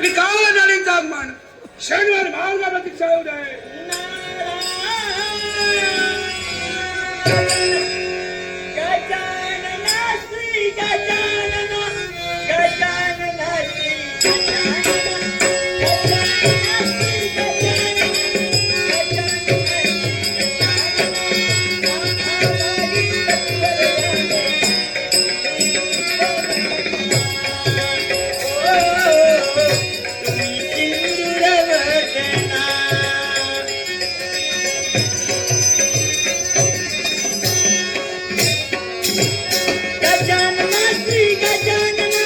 रिकामा झाली जागमान शनिवार महाराजाला दीक्षा येऊ गजानना श्री गजानना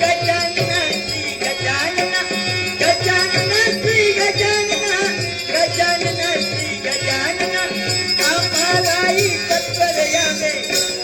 गजान श्री गजानना गजान गजानना गजान श्री गजाननात्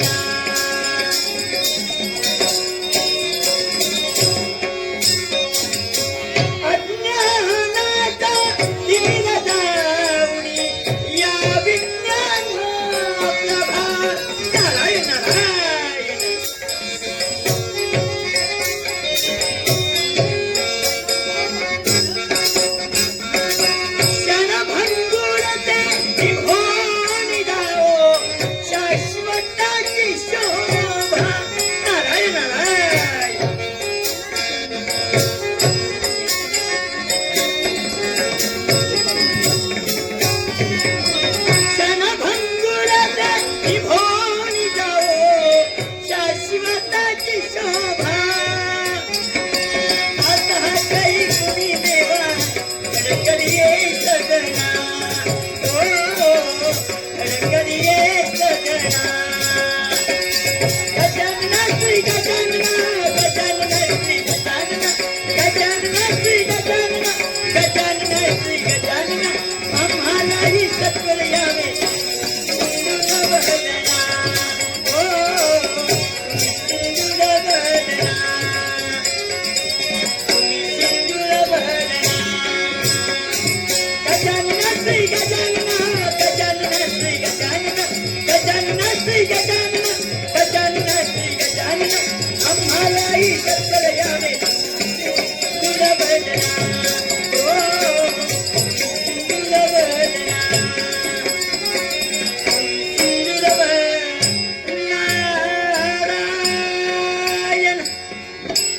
Yeah. Yeah. கட்டளையானே